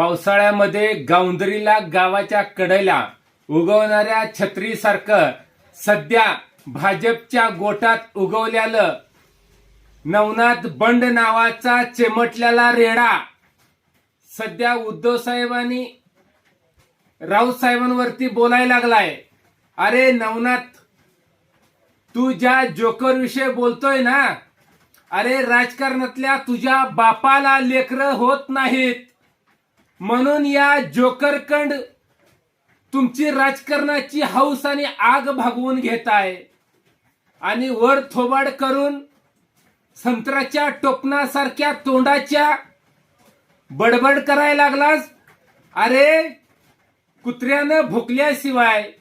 पावसाळ्यामध्ये गावंदरीला गावाच्या कडेला उगवणाऱ्या छत्रीसारखं सध्या भाजपच्या गोटात उगवल्यालं नवनाथ बंड नावाचा चेमटलेला रेडा. सध्या उद्धव साहेबांनी राऊत साहेबांवरती बोलायला लागलाय. अरे नवनाथ तू ज्या जोकर विषयी बोलतोय ना अरे राजकारणातल्या तुझ्या बापाला लेकरं होत नाहीत. म्हणून या जोकरकंड तुमची राजकारणाची हौस आणि आग भागवून घेत आहे. आणि वर थोबाड करून संत्र्याच्या टोपणासारख्या तोंडाच्या बडबड करायला लागलास? अरे कुत्र्यानं भुकल्याशिवाय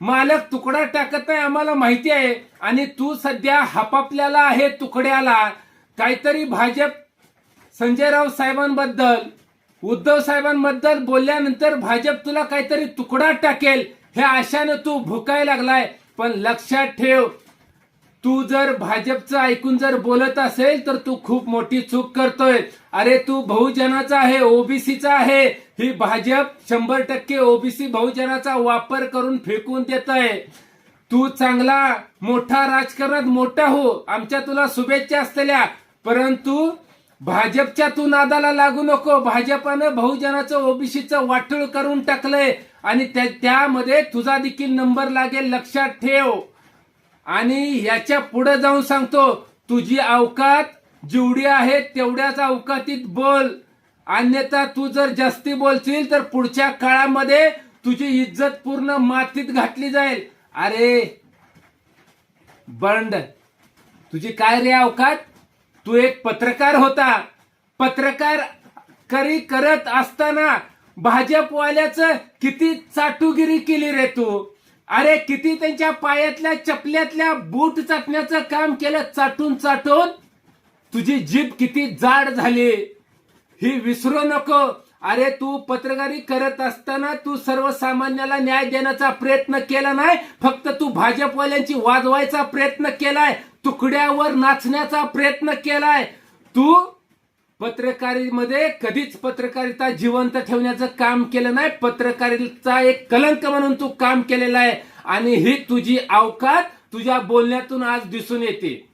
मालक तुकडा टाकत नाही आम्हाला माहिती आहे. आणि तू सध्या हापापल्याला आहे तुकड्याला. काहीतरी भाजप संजय राव साहेबांबद्दल उद्धव साहेबांबद्दल बोलल्यानंतर भाजप तुला काहीतरी तुकडा टाकेल हे आशानं तू भुकायला लागलाय पण लक्षात ठेव. तू जर भाजपचं ऐकून जर बोलत असेल तर तू खूप मोठी चूक करतोय. अरे तू बहुजनाचा आहे ओबीसीचा आहे. ही भाजप शंभर टक्के ओबीसी बहुजनाचा वापर करून फेकून देत आहे तू चांगला मोठा राजकारणात मोठा हो. आमच्या तुला शुभेच्छा असलेल्या. परंतु भाजपच्या तू नादाला लागू नको. भाजपानं बहुजनाचं ओबीसीचं वाटूळ करून टाकलंय. आणि त्या- त्यामध्ये तुझा देखील नंबर लागेल लक्षात ठेव. आणि याच्यापुढे जाऊन सांगतो तुझी अवकात जेवढी आहे तेवढ्याच अवकातीत बोल. अन्यथा तू जर जास्ती बोलशील तर पुढच्या काळामध्ये तुझी इज्जत पूर्ण मातीत घातली जाईल. अरे बंड. तुझी काय रे अवकात? तू एक पत्रकार होता. पत्रकार करी करत असताना भाजपवाल्याचं किती चाटुगिरी केली रे तू. अरे किती त्यांच्या पायातल्या चपल्यातल्या बूट चाटण्याचं काम केलं चाटून चाटून? तुझी जीभ किती जाड झाली. ही विसरू नको. अरे तू पत्रकारी करत असताना तू सर्वसामान्याला न्याय देण्याचा प्रयत्न केला नाही फक्त तू भाजपवाल्यांची वाजवायचा प्रयत्न केलाय तुकड्यावर नाचण्याचा प्रयत्न केलाय. तू पत्रकारीमध्ये कधीच पत्रकारिता जिवंत ठेवण्याचं काम केलं नाही पत्रकारिता एक कलंक म्हणून तू काम केलेलं आहे. आणि ही तुझी अवकात तुझ्या बोलण्यातून आज दिसून येते.